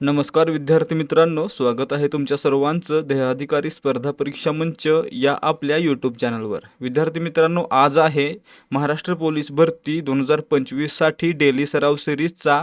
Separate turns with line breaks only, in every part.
नमस्कार विद्यार्थी मित्रांनो स्वागत आहे तुमच्या सर्वांचं देहाधिकारी स्पर्धा परीक्षा मंच या आपल्या यूट्यूब चॅनलवर विद्यार्थी मित्रांनो आज आहे महाराष्ट्र पोलीस भरती दोन हजार पंचवीससाठी डेली सराव सिरीजचा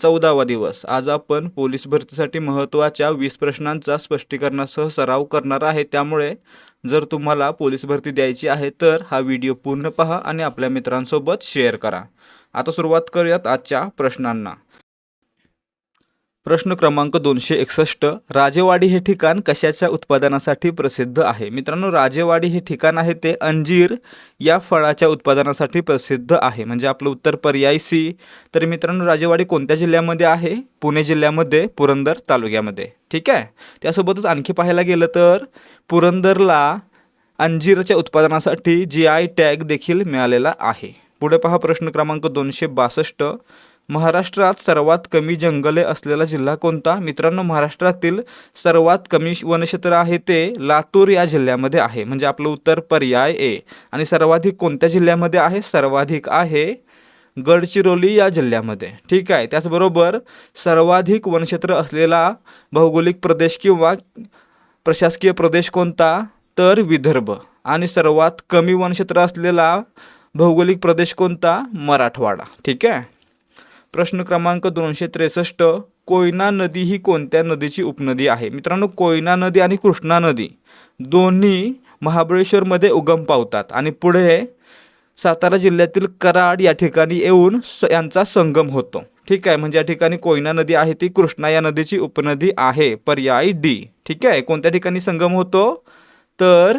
चौदावा दिवस. आज आपण पोलीस भरतीसाठी महत्त्वाच्या वीस प्रश्नांचा स्पष्टीकरणासह सराव करणार आहे. त्यामुळे जर तुम्हाला पोलीस भरती द्यायची आहे तर हा व्हिडिओ पूर्ण पहा आणि आपल्या मित्रांसोबत शेअर करा. आता सुरुवात करूयात आजच्या प्रश्नांना. प्रश्न क्रमांक दोनशे एकसष्ट राजेवाडी हे ठिकाण कशाच्या उत्पादनासाठी प्रसिद्ध आहे? मित्रांनो राजेवाडी हे ठिकाण आहे ते अंजीर या फळाच्या उत्पादनासाठी प्रसिद्ध आहे. म्हणजे आपलं उत्तर पर्याय सी. तर मित्रांनो राजेवाडी कोणत्या जिल्ह्यामध्ये आहे? पुणे जिल्ह्यामध्ये पुरंदर तालुक्यामध्ये. ठीक आहे? त्यासोबतच आणखी पाहायला गेलं तर पुरंदरला अंजीरच्या उत्पादनासाठी जी आय टॅग देखील मिळालेला आहे. पुढे पहा प्रश्न क्रमांक दोनशे बासष्ट. महाराष्ट्रात सर्वात कमी जंगले असलेला जिल्हा कोणता? मित्रांनो महाराष्ट्रातील सर्वात कमी वनक्षेत्र आहे ते लातूर या जिल्ह्यामध्ये आहे. म्हणजे आपलं उत्तर पर्याय ए. आणि सर्वाधिक कोणत्या जिल्ह्यामध्ये आहे? सर्वाधिक आहे गडचिरोली या जिल्ह्यामध्ये. ठीक आहे? त्याचबरोबर सर्वाधिक वनक्षेत्र असलेला भौगोलिक प्रदेश किंवा प्रशासकीय प्रदेश कोणता? तर विदर्भ. आणि सर्वात कमी वनक्षेत्र असलेला भौगोलिक प्रदेश कोणता? मराठवाडा. ठीक आहे? प्रश्न क्रमांक दोनशे त्रेसष्ट कोयना नदी ही कोणत्या नदीची उपनदी आहे? मित्रांनो कोयना नदी आणि कृष्णा नदी दोन्ही महाबळेश्वरमध्ये उगम पावतात आणि पुढे सातारा जिल्ह्यातील कराड या ठिकाणी येऊन स यांचा संगम होतो. ठीक आहे? म्हणजे या ठिकाणी कोयना नदी आहे ती कृष्णा या नदीची उपनदी आहे. पर्याय डी. ठीक आहे? कोणत्या ठिकाणी संगम होतो? तर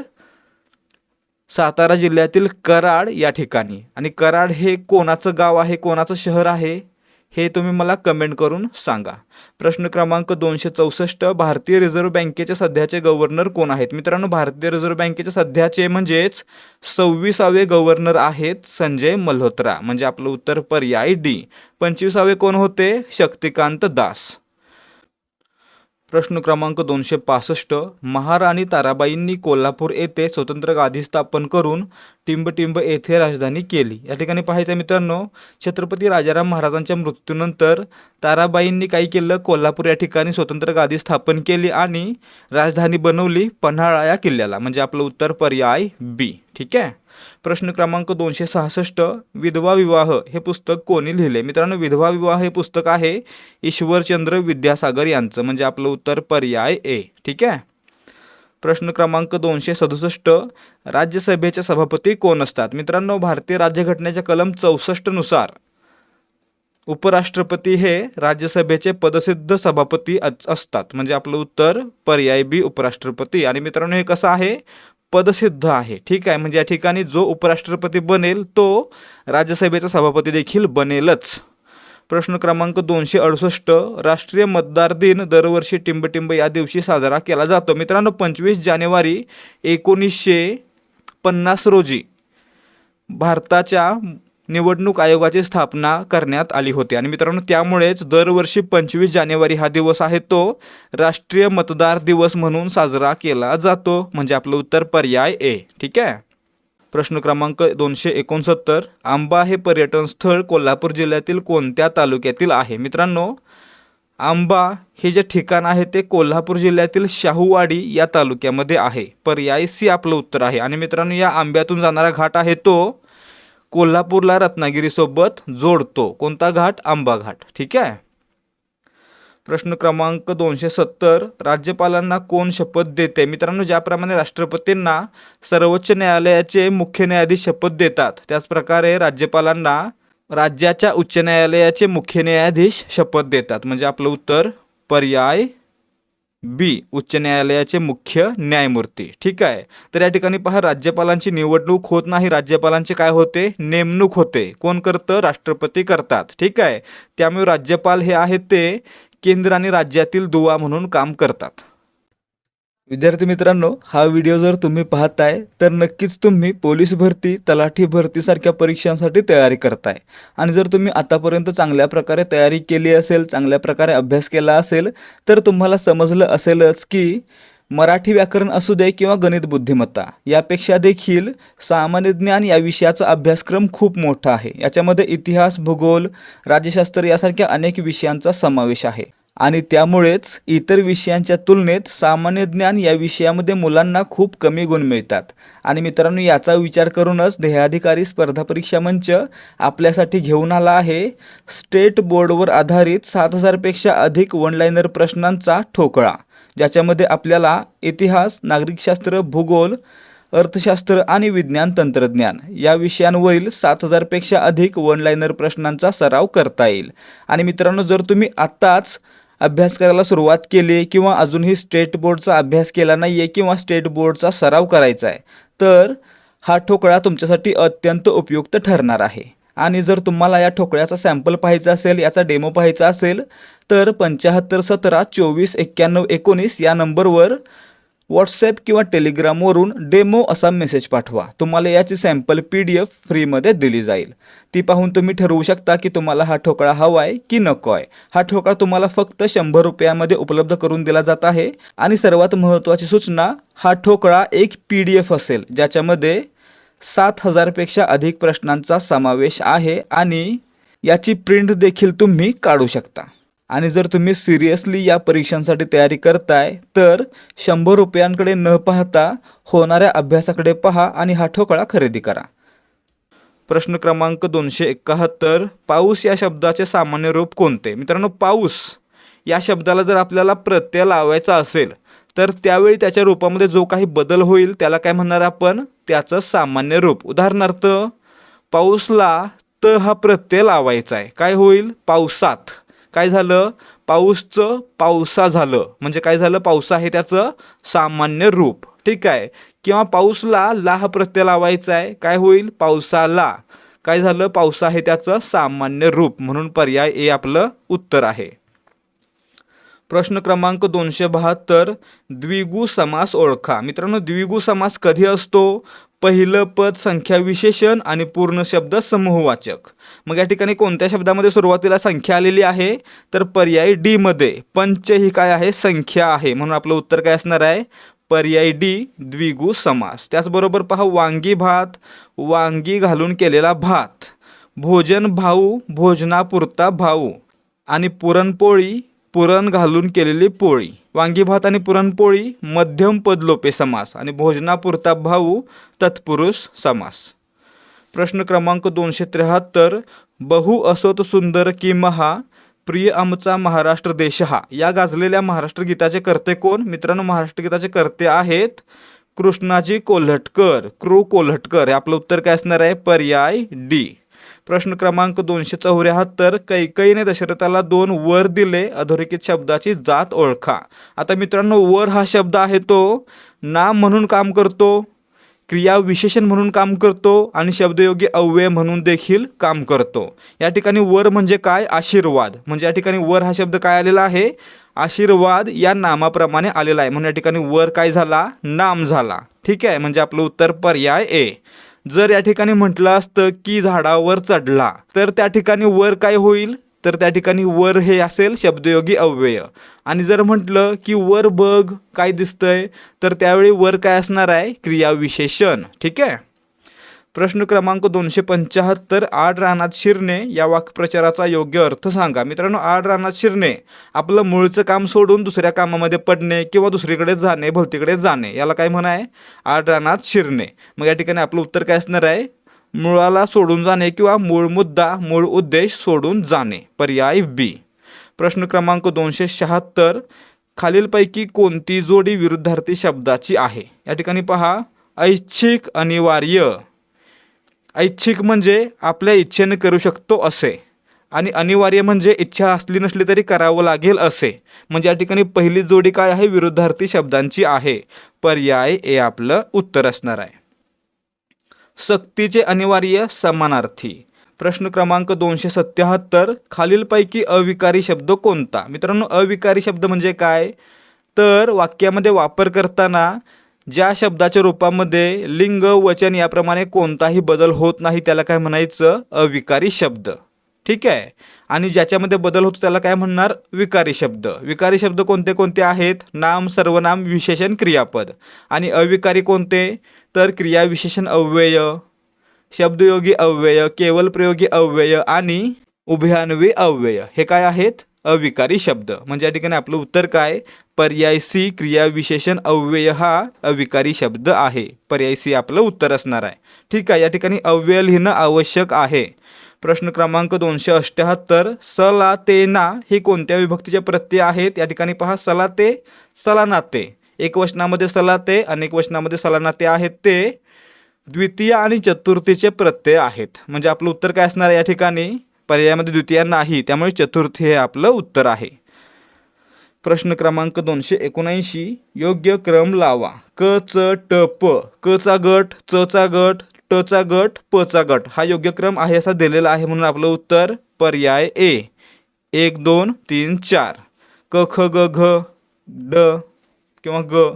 सातारा जिल्ह्यातील कराड या ठिकाणी. आणि कराड हे कोणाचं गाव आहे? कोणाचं शहर आहे? हे तुम्ही मला कमेंट करून सांगा. प्रश्न क्रमांक दोनशे चौसष्ट भारतीय रिझर्व्ह बँकेचे सध्याचे गव्हर्नर कोण आहेत? मित्रांनो भारतीय रिझर्व्ह बँकेचे सध्याचे म्हणजेच सव्वीसावे गव्हर्नर आहेत संजय मल्होत्रा. म्हणजे आपलं उत्तर पर्याय डी. पंचवीसावे कोण होते? शक्तिकांत दास. प्रश्न क्रमांक दोनशे पासष्ट महाराणी ताराबाईंनी कोल्हापूर येथे स्वतंत्र गादी स्थापन करून टिंबटिंब येथे राजधानी केली. या ठिकाणी पाहायचं मित्रांनो छत्रपती राजाराम महाराजांच्या मृत्यूनंतर ताराबाईंनी काय केलं? कोल्हापूर या ठिकाणी स्वतंत्र गादी स्थापन केली आणि राजधानी बनवली पन्हाळा या किल्ल्याला म्हणजे आपलं उत्तर पर्याय बी ठीक आहे? प्रश्न क्रमांक दोनशे सहासष्ट विधवा विवाह हे पुस्तक कोणी लिहिले? मित्रांनो विधवा विवाह हे पुस्तक आहे ईश्वरचंद्र विद्यासागर यांचं म्हणजे आपलं उत्तर पर्याय ए ठीक आहे? प्रश्न क्रमांक दोनशे सदुसष्ट राज्यसभेचे सभापती कोण असतात? मित्रांनो भारतीय राज्यघटनेच्या कलम चौसष्टनुसार उपराष्ट्रपती हे राज्यसभेचे पदसिद्ध सभापती असतात. म्हणजे आपलं उत्तर पर्याय बी उपराष्ट्रपती. आणि मित्रांनो हे कसं आहे? पदसिद्ध आहे. ठीक आहे? म्हणजे या ठिकाणी जो उपराष्ट्रपती बनेल तो राज्यसभेचा सभापती देखील बनेलच. प्रश्न क्रमांक दोनशे अडुसष्ट राष्ट्रीय मतदार दिन दरवर्षी टिंबटिंब या दिवशी साजरा केला जातो. मित्रांनो पंचवीस जानेवारी एकोणीसशे पन्नास रोजी भारताच्या निवडणूक आयोगाची स्थापना करण्यात आली होती. आणि मित्रांनो त्यामुळेच दरवर्षी पंचवीस जानेवारी हा दिवस आहे. तो राष्ट्रीय मतदार दिवस म्हणून साजरा केला जातो. म्हणजे आपलं उत्तर पर्याय ए. ठीक आहे? प्रश्न क्रमांक दोनशे एकोणसत्तर. आंबा हे पर्यटन स्थळ कोल्हापूर जिल्ह्यातील कोणत्या तालुक्यातील आहे? मित्रांनो आंबा हे जे ठिकाण आहे ते कोल्हापूर जिल्ह्यातील शाहूवाडी या तालुक्यामध्ये आहे. पर्याय सी आपलं उत्तर आहे. आणि मित्रांनो या आंब्यातून जाणारा घाट आहे तो कोल्हापूरला रत्नागिरीसोबत जोडतो. कोणता घाट? आंबा घाट. ठीक आहे? प्रश्न क्रमांक दोनशे सत्तर राज्यपालांना कोण शपथ देते? मित्रांनो ज्याप्रमाणे राष्ट्रपतींना सर्वोच्च न्यायालयाचे मुख्य न्यायाधीश शपथ देतात त्याचप्रकारे राज्यपालांना राज्याच्या उच्च न्यायालयाचे मुख्य न्यायाधीश शपथ देतात. म्हणजे आपलं उत्तर पर्याय बी उच्च न्यायालयाचे मुख्य न्यायमूर्ती. ठीक आहे. तर या ठिकाणी पहा राज्यपालांची निवडणूक होत नाही. राज्यपालांचे काय होते? नेमणूक होते. कोण करतं? राष्ट्रपती करतात. ठीक आहे. त्यामुळे राज्यपाल हे आहेत ते केंद्र आणि राज्यातील दुवा म्हणून काम करतात. विद्यार्थी मित्रांनो हा व्हिडिओ जर तुम्ही पाहताय तर नक्कीच तुम्ही पोलीस भरती तलाठी भरतीसारख्या परीक्षांसाठी तयारी करताय. आणि जर तुम्ही आतापर्यंत चांगल्या प्रकारे तयारी केली असेल चांगल्या प्रकारे अभ्यास केला असेल तर तुम्हाला समजलं असेलच की मराठी व्याकरण असू दे किंवा गणित बुद्धिमत्ता यापेक्षा देखील सामान्य ज्ञान या विषयाचा अभ्यासक्रम खूप मोठा आहे. याच्यामध्ये इतिहास भूगोल राज्यशास्त्र यासारख्या अनेक विषयांचा समावेश आहे. आणि त्यामुळेच इतर विषयांच्या तुलनेत सामान्य ज्ञान या विषयामध्ये मुलांना खूप कमी गुण मिळतात. आणि मित्रांनो याचा विचार करूनच ध्येयाधिकारी स्पर्धा परीक्षा मंच आपल्यासाठी घेऊन आला आहे. स्टेट बोर्डवर आधारित सात हजारपेक्षा अधिक वनलायनर प्रश्नांचा ठोकळा ज्याच्यामध्ये आपल्याला इतिहास नागरिकशास्त्र भूगोल अर्थशास्त्र आणि विज्ञान तंत्रज्ञान या विषयांवरील सात हजारपेक्षा अधिक वनलायनर प्रश्नांचा सराव करता येईल. आणि मित्रांनो जर तुम्ही आत्ताच अभ्यास करायला सुरुवात केली किंवा अजूनही स्टेट बोर्डचा अभ्यास केला नाही आहे किंवा स्टेट बोर्डचा सराव करायचा आहे तर हा ठोकळा तुमच्यासाठी अत्यंत उपयुक्त ठरणार आहे. आणि जर तुम्हाला या ठोकळ्याचा सॅम्पल पाहायचा असेल याचा डेमो पाहायचा असेल तर पंच्याहत्तर सतरा चोवीस एक्क्याण्णव एकोणीस या नंबरवर व्हॉट्सॲप किंवा टेलिग्रामवरून डेमो असा मेसेज पाठवा. तुम्हाला याची सॅम्पल पी डी एफ फ्रीमध्ये दिली जाईल. ती पाहून तुम्ही ठरवू शकता की तुम्हाला हा ठोकळा हवा आहे की नको आहे. हा ठोकळा तुम्हाला फक्त शंभर रुपयामध्ये उपलब्ध करून दिला जात आहे. आणि सर्वात महत्त्वाची सूचना हा ठोकळा एक पी डी एफ असेल ज्याच्यामध्ये सात हजारपेक्षा अधिक प्रश्नांचा समावेश आहे आणि याची प्रिंट देखील तुम्ही काढू शकता. आणि जर तुम्ही सिरियसली या परीक्षांसाठी तयारी करताय तर शंभर रुपयांकडे न पाहता होणाऱ्या अभ्यासाकडे पहा आणि हा ठोकळा खरेदी करा. प्रश्न क्रमांक दोनशे एकाहत्तर पाऊस या शब्दाचे सामान्य रूप कोणते? मित्रांनो पाऊस या शब्दाला जर आपल्याला प्रत्यय लावायचा असेल तर त्यावेळी त्याच्या रूपामध्ये जो काही बदल होईल त्याला काय म्हणणार आपण? त्याचं सामान्य रूप. उदाहरणार्थ पाऊसला त हा प्रत्यय लावायचा आहे. काय होईल? पावसात. काय झालं? पाऊसचं पावसा झालं. म्हणजे काय झालं? पावसा हे त्याचं सामान्य रूप. ठीक आहे? किंवा पाऊसला लाह प्रत्यय लावायचा आहे. काय होईल? पावसाला. काय झालं? पावसा हे त्याचं सामान्य रूप. म्हणून पर्याय ए आपलं उत्तर आहे. प्रश्न क्रमांक दोनशे बहात्तर. द्विगु समास ओळखा. मित्रांनो द्विगु समास कधी असतो? पहिलं पद संख्या विशेषण आणि पूर्ण शब्द समूहवाचक. मग या ठिकाणी कोणत्या शब्दामध्ये सुरुवातीला संख्या आलेली आहे? तर पर्याय डीमध्ये पंच ही काय आहे? संख्या आहे. म्हणून आपलं उत्तर काय असणार आहे? पर्याय डी द्विगु समास. त्याचबरोबर पहा वांगी भात वांगी घालून केलेला भात. भोजन भाऊ भोजनापुरता भाऊ. आणि पुरणपोळी पुरण घालून केलेली पोळी. वांगी भात आणि पुरणपोळी मध्यम पदलोपे समास आणि भोजनापुरता भाऊ तत्पुरुष समास. प्रश्न क्रमांक दोनशे त्र्याहत्तर बहु असोत सुंदर की महा प्रिय आमचा महाराष्ट्र देश हा. या गाजलेल्या महाराष्ट्र गीताचे कर्ते कोण? मित्रांनो महाराष्ट्र गीताचे कर्ते आहेत कृष्णाजी कोल्हटकर क्रू कोल्हटकर. हे आपलं उत्तर काय असणार आहे? पर्याय डी. प्रश्न क्रमांक दोनशे चौऱ्याहत्तर कैकईने दशरथाला दोन वर दिले अधोरेखित शब्दाची जात ओळखा. आता मित्रांनो वर हा शब्द आहे तो नाम म्हणून काम करतो क्रिया विशेषण म्हणून काम करतो आणि शब्दयोगी अव्यय म्हणून देखील काम करतो. या ठिकाणी वर म्हणजे काय? आशीर्वाद. म्हणजे या ठिकाणी वर हा शब्द काय आलेला आहे? आशीर्वाद या नामाप्रमाणे आलेला आहे. म्हणून या ठिकाणी वर काय झाला? नाम झाला. ठीक आहे? म्हणजे आपलं उत्तर पर्याय ए. जर या ठिकाणी म्हटलं असतं की झाडावर चढला तर त्या ठिकाणी वर काय होईल? तर त्या ठिकाणी वर हे असेल शब्दयोगी अव्यय. आणि जर म्हटलं की वर बघ काय दिसतंय तर त्यावेळी वर काय असणार आहे? क्रियाविशेषण. ठीक आहे? प्रश्न क्रमांक दोनशे पंच्याहत्तर आड रानात शिरणे या वाक्प्रचाराचा योग्य अर्थ सांगा. मित्रांनो आड रानात शिरणे आपलं मूळचं काम सोडून दुसऱ्या कामामध्ये पडणे किंवा दुसरीकडे जाणे भलतीकडे जाणे याला काय म्हणा आहे? आड रानात शिरणे. मग या ठिकाणी आपलं उत्तर काय असणार आहे? मुळाला सोडून जाणे किंवा मूळ मुद्दा मूळ उद्देश सोडून जाणे. पर्याय बी प्रश्न क्रमांक दोनशे शहात्तर खालीलपैकी कोणती जोडी विरुद्धार्थी शब्दाची आहे? या ठिकाणी पहा. ऐच्छिक अनिवार्य. ऐच्छिक म्हणजे आपल्या इच्छेने करू शकतो असे. आणि अनिवार्य म्हणजे इच्छा असली नसली तरी करावं लागेल असे. म्हणजे या ठिकाणी पहिली जोडी काय आहे? विरुद्धार्थी शब्दांची आहे. पर्याय हे आपलं उत्तर असणार आहे. सक्तीचे अनिवार्य समानार्थी. प्रश्न क्रमांक दोनशे सत्याहत्तर. खालीलपैकी अविकारी शब्द कोणता? मित्रांनो अविकारी शब्द म्हणजे काय? तर वाक्यामध्ये वापर करताना ज्या शब्दाच्या रूपामध्ये लिंग वचन याप्रमाणे कोणताही बदल होत नाही त्याला काय म्हणायचं? अविकारी शब्द. ठीक आहे? आणि ज्याच्यामध्ये बदल होतो त्याला काय म्हणणार? विकारी शब्द. विकारी शब्द कोणते कोणते आहेत? नाम सर्वनाम विशेषण क्रियापद. आणि अविकारी कोणते? तर क्रियाविशेषण अव्यय. शब्दयोगी अव्यय केवल प्रयोगी अव्यय आणि उभयान्वी अव्यय. हे काय आहेत? अविकारी शब्द. म्हणजे या ठिकाणी आपलं उत्तर काय? पर्याय सी क्रियाविशेषण अव्यय हा अविकारी शब्द आहे. पर्याय सी आपलं उत्तर असणार आहे. ठीक आहे या ठिकाणी अव्यय लिहिणं आवश्यक आहे. प्रश्न क्रमांक दोनशे अष्ट्याहत्तर सला ते ना हे कोणत्या विभक्तीचे प्रत्यय आहेत? या ठिकाणी पहा सला ते सलानाते. एक वचनामध्ये सलाते अनेक वचनामध्ये सलानाते आहेत ते द्वितीय आणि चतुर्थीचे प्रत्यय आहेत. म्हणजे आपलं उत्तर काय असणार आहे या ठिकाणी? पर्यायामध्ये द्वितीय नाही त्यामुळे चतुर्थी हे आपलं उत्तर आहे. प्रश्न क्रमांक दोनशे एकोणऐंशी योग्य क्रम लावा. क च ट प. क चा गट च चा गट ट चा गट प चा गट. हा योग्य क्रम आहे असा दिलेला आहे म्हणून आपलं उत्तर पर्याय ए. एक दोन तीन चार. क ख ग घ ड किंवा ग.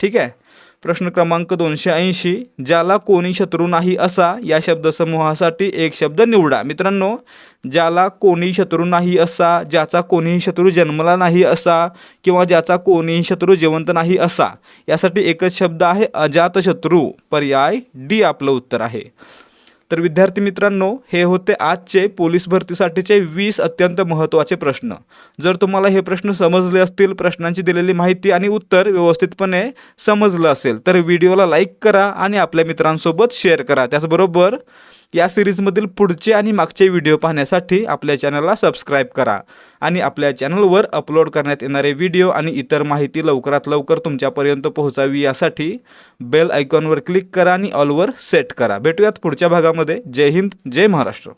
ठीक आहे? प्रश्न क्रमांक दोनशे ऐंशी ज्याला कोणी शत्रू नाही असा या शब्दसमूहासाठी एक शब्द निवडा. मित्रांनो ज्याला कोणी शत्रू नाही असा ज्याचा कोणीही शत्रू जन्मला नाही असा किंवा ज्याचा कोणीही शत्रू जिवंत नाही असा यासाठी एकच शब्द आहे अजातशत्रू. पर्याय डी आपलं उत्तर आहे. तर विद्यार्थी मित्रांनो हे होते आजचे पोलीस भरतीसाठीचे वीस अत्यंत महत्त्वाचे प्रश्न. जर तुम्हाला हे प्रश्न समजले असतील प्रश्नांची दिलेली माहिती आणि उत्तर व्यवस्थितपणे समजलं असेल तर व्हिडिओला लाईक करा आणि आपल्या मित्रांसोबत शेअर करा. त्याचबरोबर या सिरीजमधील पुढचे आणि मागचे व्हिडिओ पाहण्यासाठी आपल्या चॅनलला सबस्क्राईब करा आणि आपल्या चॅनलवर अपलोड करण्यात येणारे व्हिडिओ आणि इतर माहिती लवकरात लवकर तुमच्यापर्यंत पोहोचावी यासाठी बेल आयकॉनवर क्लिक करा आणि ऑलवर सेट करा. भेटूयात पुढच्या भागामध्ये. जय हिंद जय महाराष्ट्र